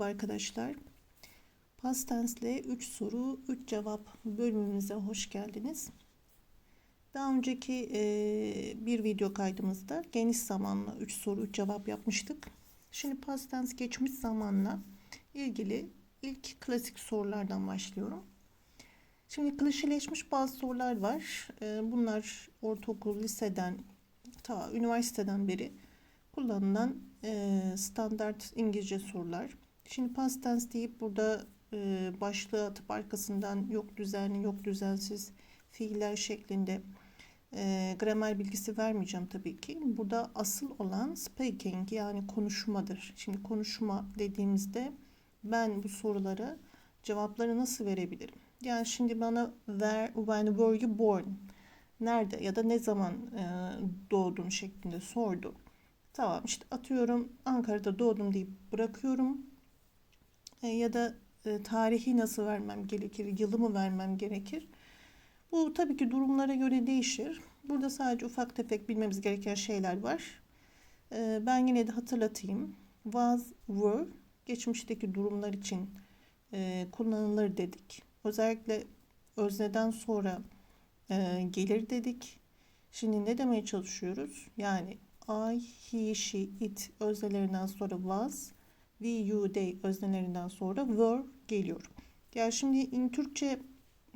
Merhaba arkadaşlar. Past tense'le 3 soru 3 cevap bölümümüze hoş geldiniz. Daha önceki e, bir video kaydımızda geniş zamanla 3 soru 3 cevap yapmıştık. Şimdi past tense geçmiş zamanla ilgili ilk klasik sorulardan başlıyorum. Şimdi klişeleşmiş bazı sorular var. E, bunlar ortaokul, liseden, ta üniversiteden beri kullanılan e, standart İngilizce sorular. Şimdi past tense deyip burada e, başlığı atıp arkasından yok düzenli, yok düzensiz fiiller şeklinde e, gramer bilgisi vermeyeceğim tabii ki. Burada asıl olan speaking yani konuşmadır. Şimdi konuşma dediğimizde ben bu sorulara cevapları nasıl verebilirim? Yani şimdi bana where, when were you born? Nerede ya da ne zaman e, doğdun şeklinde sordu. Tamam işte atıyorum Ankara'da doğdum deyip bırakıyorum. E, ya da e, tarihi nasıl vermem gerekir, yılımı vermem gerekir. Bu tabii ki durumlara göre değişir. Burada sadece ufak tefek bilmemiz gereken şeyler var. E, ben yine de hatırlatayım. Was, were geçmişteki durumlar için e, kullanılır dedik. Özellikle özneden sonra e, gelir dedik. Şimdi ne demeye çalışıyoruz? Yani I, he, she, it öznelerinden sonra was, we, you, they öznelerinden sonra were geliyor. Yani şimdi in Türkçe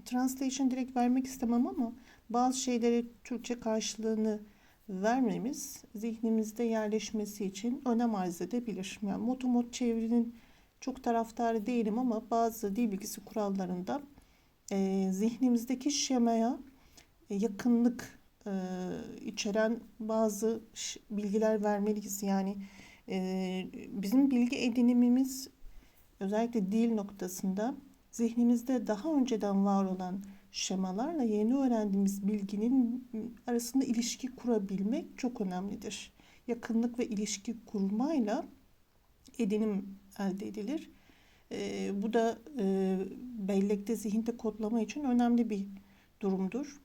translation direkt vermek istemem ama bazı şeylere Türkçe karşılığını vermemiz zihnimizde yerleşmesi için önem arz edebilir. Yani motomot çevirinin çok taraftarı değilim ama bazı dil bilgisi kurallarında e, zihnimizdeki şemaya e, yakınlık e, içeren bazı bilgiler vermeliyiz. Yani e, bizim bilgi edinimimiz özellikle dil noktasında zihnimizde daha önceden var olan şemalarla yeni öğrendiğimiz bilginin arasında ilişki kurabilmek çok önemlidir. Yakınlık ve ilişki kurmayla edinim elde edilir. E, bu da e, bellekte zihinde kodlama için önemli bir durumdur.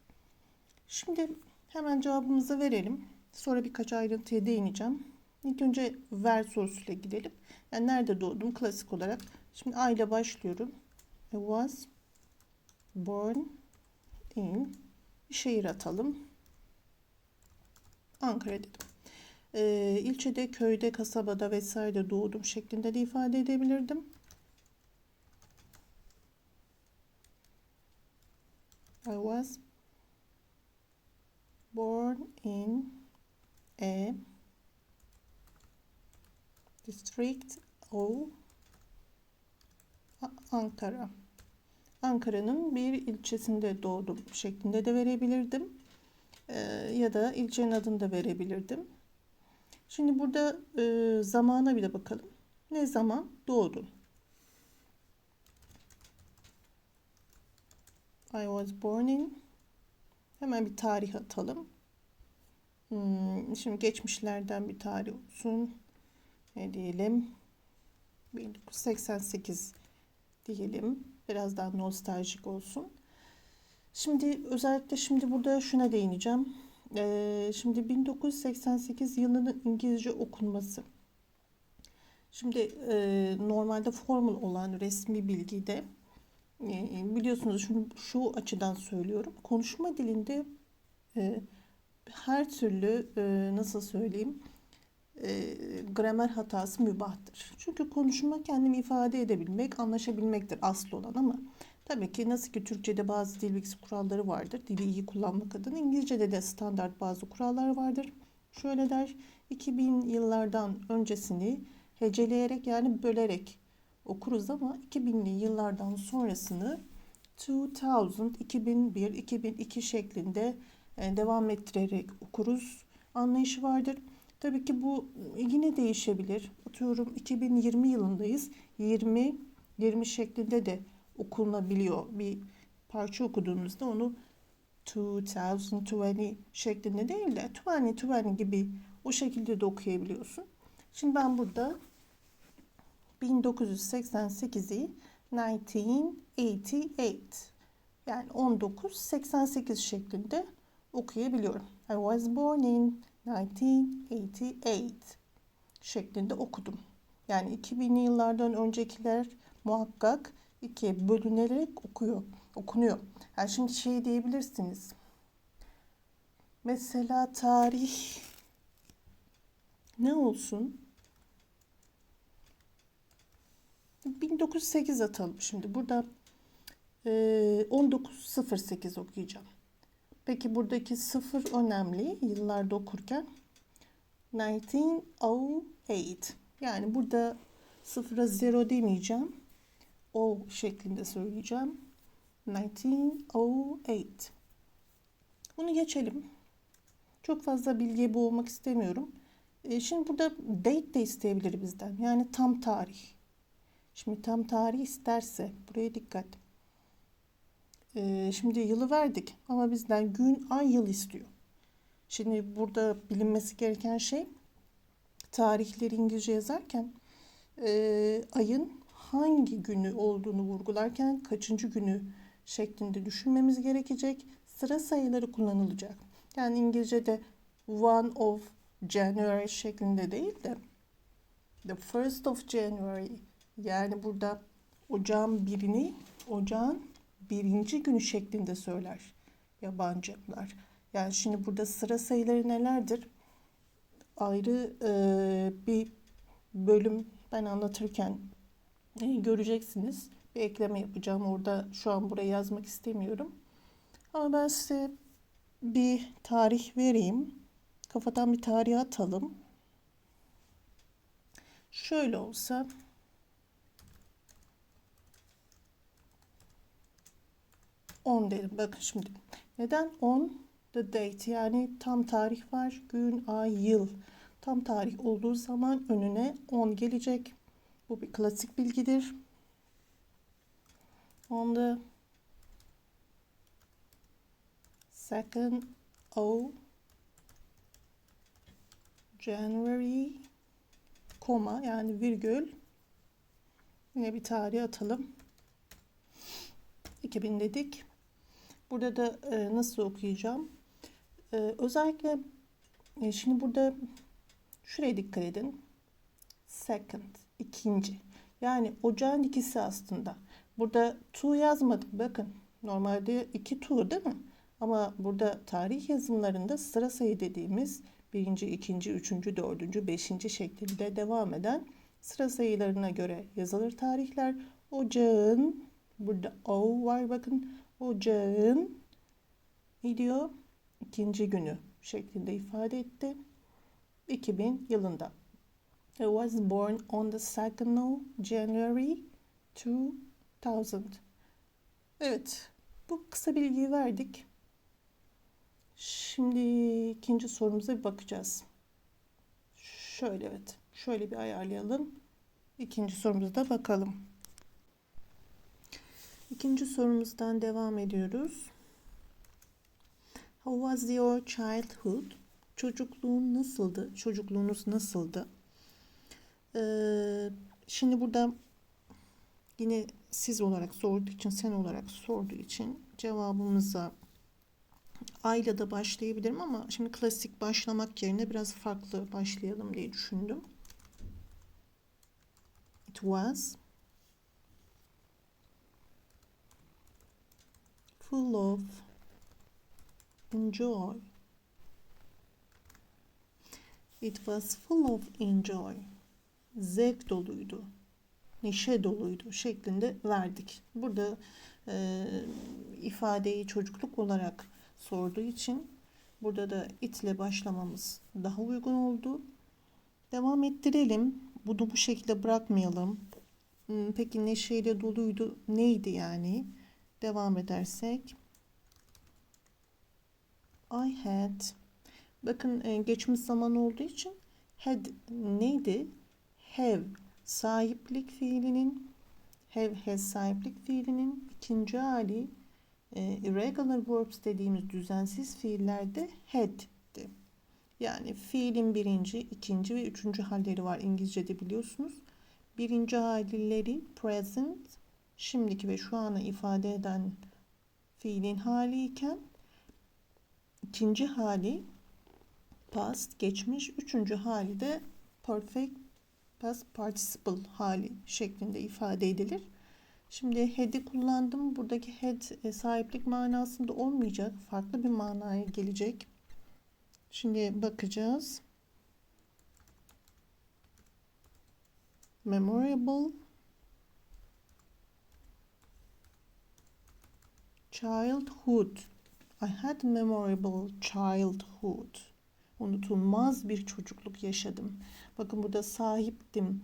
Şimdi hemen cevabımızı verelim. Sonra birkaç ayrıntıya değineceğim. İlk önce ver sorusuyla gidelim. Yani nerede doğdum klasik olarak. Şimdi I ile başlıyorum. I was born in şehir atalım. Ankara dedim. Ee, ilçede, köyde, kasabada vesaire doğdum şeklinde de ifade edebilirdim. I was born in a district of Ankara. Ankara'nın bir ilçesinde doğdum şeklinde de verebilirdim. Ee, ya da ilçenin adını da verebilirdim. Şimdi burada e, zamana bir de bakalım. Ne zaman doğdun? I was born in Hemen bir tarih atalım. Hmm, şimdi geçmişlerden bir tarih olsun. Ne diyelim? 1988 diyelim. Biraz daha nostaljik olsun. Şimdi özellikle şimdi burada şuna değineceğim. Ee, şimdi 1988 yılının İngilizce okunması. Şimdi e, normalde formal olan resmi bilgide e, biliyorsunuz şunu, şu açıdan söylüyorum. Konuşma dilinde e, her türlü e, nasıl söyleyeyim e, gramer hatası mübahtır. Çünkü konuşma kendini ifade edebilmek, anlaşabilmektir asıl olan ama tabii ki nasıl ki Türkçe'de bazı dil bilgisi kuralları vardır. Dili iyi kullanmak adına İngilizce'de de standart bazı kurallar vardır. Şöyle der 2000 yıllardan öncesini heceleyerek yani bölerek okuruz ama 2000'li yıllardan sonrasını 2000, 2001, 2002 şeklinde e, devam ettirerek okuruz anlayışı vardır. Tabii ki bu yine değişebilir. Atıyorum 2020 yılındayız. 20 20 şeklinde de okunabiliyor. Bir parça okuduğunuzda onu 2020 şeklinde değil de 2020 gibi o şekilde de okuyabiliyorsun. Şimdi ben burada 1988'i 1988. Yani 1988 şeklinde okuyabiliyorum. I was born in 1988 şeklinde okudum. Yani 2000'li yıllardan öncekiler muhakkak ikiye bölünerek okuyor, okunuyor. Yani şimdi şey diyebilirsiniz. Mesela tarih ne olsun? 1908 atalım şimdi. Burada e, 1908 okuyacağım. Peki buradaki sıfır önemli yıllarda okurken 1908 yani burada sıfıra zero demeyeceğim. O şeklinde söyleyeceğim. 1908 Bunu geçelim. Çok fazla bilgiye boğulmak istemiyorum. E, şimdi burada date de isteyebilir bizden. Yani tam tarih. Şimdi tam tarih isterse buraya dikkat. E, şimdi yılı verdik ama bizden gün, ay, yıl istiyor. Şimdi burada bilinmesi gereken şey tarihleri İngilizce yazarken e, ayın hangi günü olduğunu vurgularken kaçıncı günü şeklinde düşünmemiz gerekecek. Sıra sayıları kullanılacak. Yani İngilizce'de one of January şeklinde değil de the first of January yani burada ocağın birini ocağın birinci günü şeklinde söyler yabancılar. Yani şimdi burada sıra sayıları nelerdir? Ayrı e, bir bölüm ben anlatırken e, göreceksiniz. Bir ekleme yapacağım. Orada şu an buraya yazmak istemiyorum. Ama ben size bir tarih vereyim. Kafadan bir tarih atalım. Şöyle olsa on dedim. Bakın şimdi. Neden on? The date yani tam tarih var. Gün, ay, yıl. Tam tarih olduğu zaman önüne 10 gelecek. Bu bir klasik bilgidir. On the second o January koma yani virgül yine bir tarih atalım. 2000 dedik. Burada da e, nasıl okuyacağım? E, özellikle e, şimdi burada şuraya dikkat edin. Second, ikinci. Yani ocağın ikisi aslında. Burada to yazmadım. Bakın normalde iki to değil mi? Ama burada tarih yazımlarında sıra sayı dediğimiz birinci, ikinci, üçüncü, dördüncü, beşinci şeklinde devam eden sıra sayılarına göre yazılır tarihler. Ocağın burada o var bakın. Ocağın ne diyor? İkinci günü şeklinde ifade etti. 2000 yılında. I was born on the 2nd of January 2000. Evet, bu kısa bilgiyi verdik. Şimdi ikinci sorumuza bir bakacağız. Şöyle evet. Şöyle bir ayarlayalım. İkinci sorumuza bakalım. İkinci sorumuzdan devam ediyoruz. How was your childhood? Çocukluğun nasıldı? Çocukluğunuz nasıldı? Ee, şimdi burada yine siz olarak sorduğu için, sen olarak sorduğu için cevabımıza ayla da başlayabilirim ama şimdi klasik başlamak yerine biraz farklı başlayalım diye düşündüm. It was full of enjoy. It was full of enjoy. Zevk doluydu. Neşe doluydu şeklinde verdik. Burada e, ifadeyi çocukluk olarak sorduğu için burada da it ile başlamamız daha uygun oldu. Devam ettirelim. Bunu bu şekilde bırakmayalım. Hmm, peki neşeyle doluydu neydi yani? Devam edersek. I had. Bakın e, geçmiş zaman olduğu için had neydi? Have sahiplik fiilinin have has sahiplik fiilinin ikinci hali e, irregular verbs dediğimiz düzensiz fiillerde had'di. Yani fiilin birinci, ikinci ve üçüncü halleri var İngilizce'de biliyorsunuz. Birinci halleri present, şimdiki ve şu anı ifade eden fiilin hali iken ikinci hali past, geçmiş, üçüncü hali de perfect past participle hali şeklinde ifade edilir. Şimdi had'i kullandım. Buradaki had e, sahiplik manasında olmayacak. Farklı bir manaya gelecek. Şimdi bakacağız. Memorable Childhood I had memorable childhood. Unutulmaz bir çocukluk yaşadım. Bakın burada sahiptim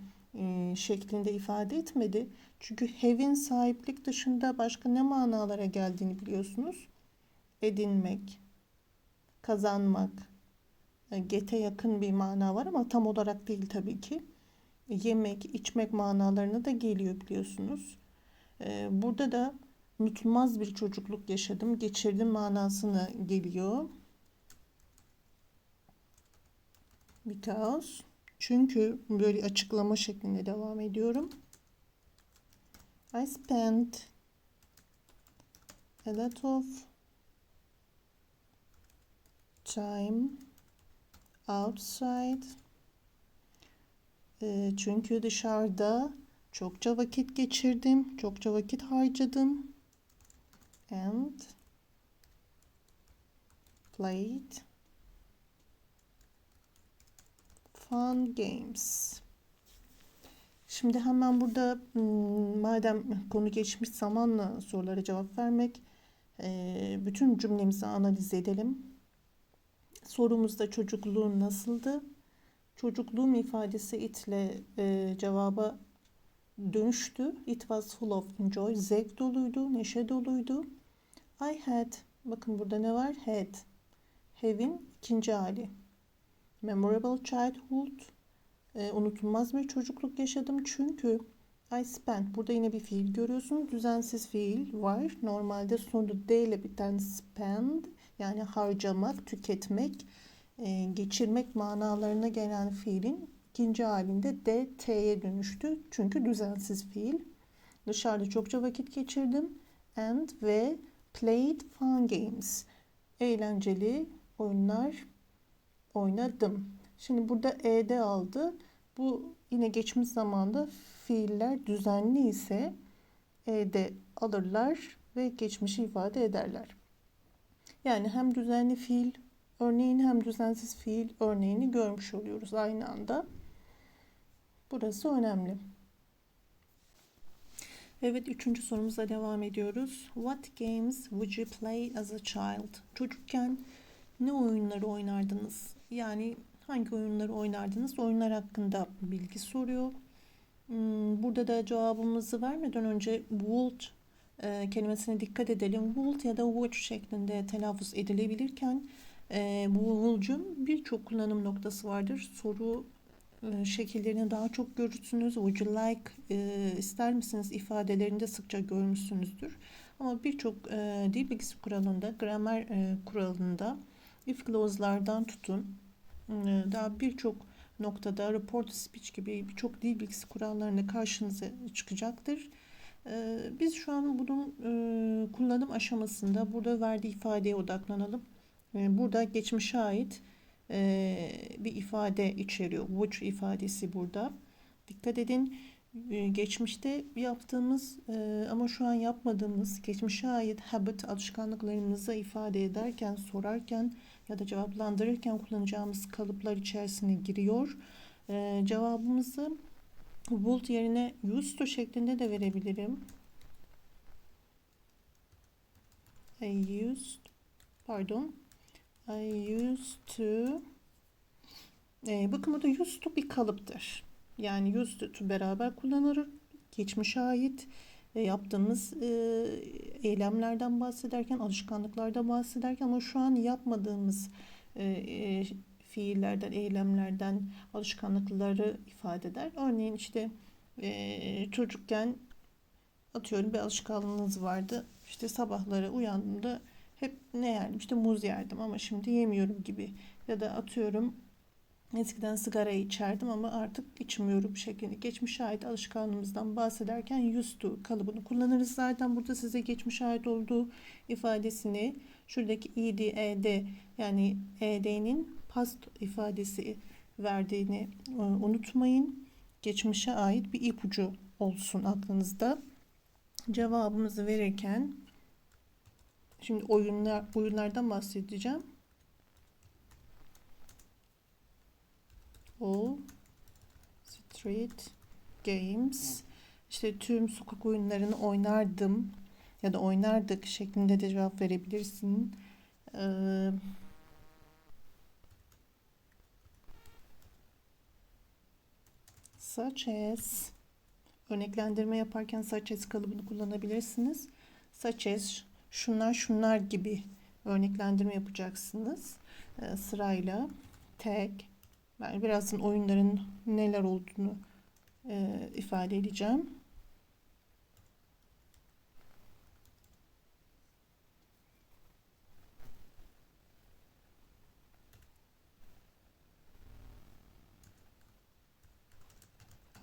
şeklinde ifade etmedi. Çünkü have'in sahiplik dışında başka ne manalara geldiğini biliyorsunuz. Edinmek, kazanmak, get'e yakın bir mana var ama tam olarak değil tabii ki. Yemek, içmek manalarına da geliyor biliyorsunuz. Burada da unutulmaz bir çocukluk yaşadım, geçirdim manasına geliyor. Because çünkü böyle açıklama şeklinde devam ediyorum. I spent a lot of time outside. E, çünkü dışarıda çokça vakit geçirdim, çokça vakit harcadım. And played fun games. Şimdi hemen burada hmm, madem konu geçmiş zamanla sorulara cevap vermek e, bütün cümlemizi analiz edelim. Sorumuzda çocukluğun nasıldı? Çocukluğum ifadesi itle e, cevaba dönüştü. It was full of enjoy. Zevk doluydu, neşe doluydu. I had, bakın burada ne var? Had. Have'in ikinci hali. Memorable childhood e, unutulmaz bir çocukluk yaşadım çünkü I spent burada yine bir fiil görüyorsunuz. Düzensiz fiil var. Normalde sonu D ile biten spend yani harcamak, tüketmek, e, geçirmek manalarına gelen fiilin ikinci halinde D T'ye dönüştü. Çünkü düzensiz fiil. Dışarıda çokça vakit geçirdim. And ve played fun games. Eğlenceli oyunlar oynadım. Şimdi burada E'de aldı. Bu yine geçmiş zamanda fiiller düzenli ise E'de alırlar ve geçmişi ifade ederler. Yani hem düzenli fiil örneğini hem düzensiz fiil örneğini görmüş oluyoruz aynı anda. Burası önemli. Evet üçüncü sorumuza devam ediyoruz. What games would you play as a child? Çocukken ne oyunları oynardınız? Yani hangi oyunları oynardınız? Oyunlar hakkında bilgi soruyor. Hmm, burada da cevabımızı vermeden önce would e, kelimesine dikkat edelim. Would ya da would şeklinde telaffuz edilebilirken e, bu would'un birçok kullanım noktası vardır. Soru e, şekillerini daha çok görürsünüz. Would you like e, ister misiniz ifadelerinde sıkça görmüşsünüzdür. Ama birçok e, dil bilgisi kuralında, gramer e, kuralında if clause'lardan tutun e, daha birçok noktada report speech gibi birçok dil bilgisi kurallarında karşınıza çıkacaktır. E, biz şu an bunun e, kullanım aşamasında burada verdiği ifadeye odaklanalım. E, burada geçmişe ait e, bir ifade içeriyor. Which ifadesi burada. Dikkat edin e, geçmişte yaptığımız e, ama şu an yapmadığımız geçmişe ait habit alışkanlıklarımızı ifade ederken sorarken ya da cevaplandırırken kullanacağımız kalıplar içerisine giriyor. E, cevabımızı would yerine used to şeklinde de verebilirim. I used pardon I used to e, bakın burada bir kalıptır. Yani used to beraber kullanılır. Geçmişe ait e, yaptığımız e, eylemlerden bahsederken, alışkanlıklardan bahsederken ama şu an yapmadığımız e, e, fiillerden, eylemlerden, alışkanlıkları ifade eder. Örneğin işte e, çocukken atıyorum bir alışkanlığınız vardı. İşte sabahları uyandığımda hep ne yerdim? İşte muz yerdim ama şimdi yemiyorum gibi. Ya da atıyorum Eskiden sigara içerdim ama artık içmiyorum şeklinde. Geçmişe ait alışkanlığımızdan bahsederken used to kalıbını kullanırız. Zaten burada size geçmişe ait olduğu ifadesini şuradaki ed, ed yani ed'nin past ifadesi verdiğini e, unutmayın. Geçmişe ait bir ipucu olsun aklınızda. Cevabımızı verirken şimdi oyunlar oyunlardan bahsedeceğim. All Street Games işte tüm sokak oyunlarını oynardım ya da oynardık şeklinde de cevap verebilirsin. Ee, such as örneklendirme yaparken such as kalıbını kullanabilirsiniz. Such as şunlar şunlar gibi örneklendirme yapacaksınız. Ee, sırayla tag ben birazdan oyunların neler olduğunu e, ifade edeceğim.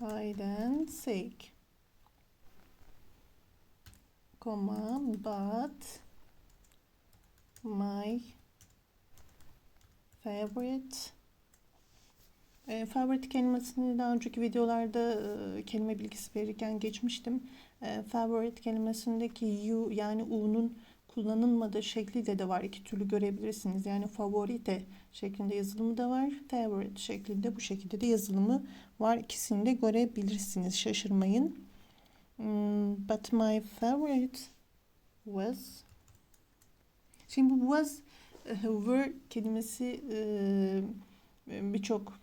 hide and seek comma but my favorite e, favorite kelimesini daha önceki videolarda e, kelime bilgisi verirken geçmiştim. E, favorite kelimesindeki you yani u'nun kullanılmadığı şekli de var. İki türlü görebilirsiniz. Yani favorite şeklinde yazılımı da var. Favorite şeklinde bu şekilde de yazılımı var. İkisini de görebilirsiniz. Şaşırmayın. Hmm, but my favorite was Şimdi bu was e, were kelimesi e, birçok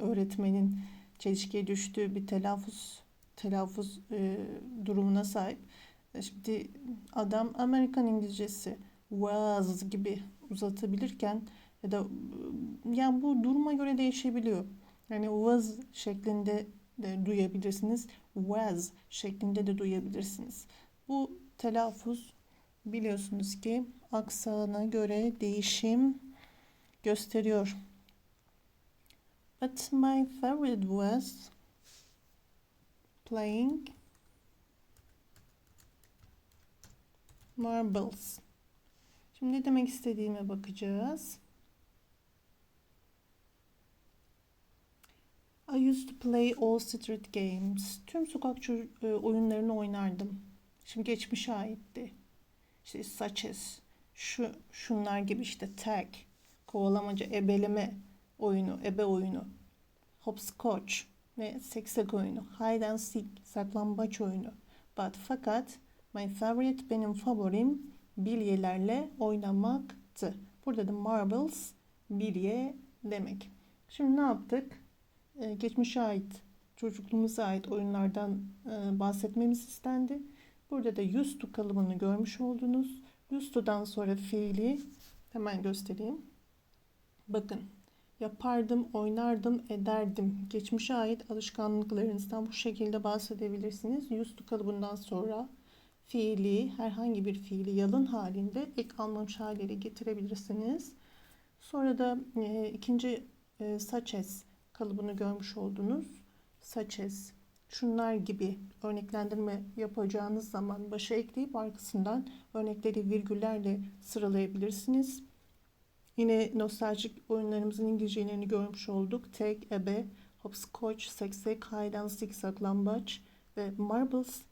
öğretmenin çelişkiye düştüğü bir telaffuz telaffuz e, durumuna sahip. Şimdi adam Amerikan İngilizcesi was gibi uzatabilirken ya da yani bu duruma göre değişebiliyor. Yani was şeklinde de duyabilirsiniz. Was şeklinde de duyabilirsiniz. Bu telaffuz biliyorsunuz ki aksana göre değişim gösteriyor. But my favorite was playing marbles. Şimdi ne demek istediğime bakacağız. I used to play all street games. Tüm sokak e, oyunlarını oynardım. Şimdi geçmişe aitti. İşte such as, şu, şunlar gibi işte tag, kovalamaca, ebeleme oyunu, ebe oyunu, hopscotch ve seksek oyunu, hide and seek, saklambaç oyunu. But fakat My favorite benim favorim bilyelerle oynamaktı. Burada da marbles bilye demek. Şimdi ne yaptık? Ee, geçmişe ait, çocukluğumuza ait oyunlardan e, bahsetmemiz istendi. Burada da used to kalıbını görmüş oldunuz. Used to'dan sonra fiili hemen göstereyim. Bakın yapardım, oynardım, ederdim. Geçmişe ait alışkanlıklarınızdan bu şekilde bahsedebilirsiniz. Used to kalıbından sonra fiili herhangi bir fiili yalın halinde ek anlamış haliyle getirebilirsiniz. Sonra da e, ikinci e, as kalıbını görmüş oldunuz. As şunlar gibi örneklendirme yapacağınız zaman başa ekleyip arkasından örnekleri virgüllerle sıralayabilirsiniz. Yine nostaljik oyunlarımızın İngilizcelerini görmüş olduk. Tek, ebe, hopscotch, and seek, saklambaç ve marbles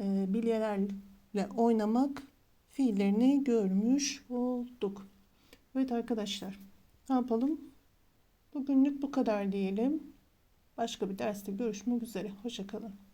e, bilyelerle oynamak fiillerini görmüş olduk. Evet arkadaşlar ne yapalım? Bugünlük bu kadar diyelim. Başka bir derste görüşmek üzere. Hoşçakalın.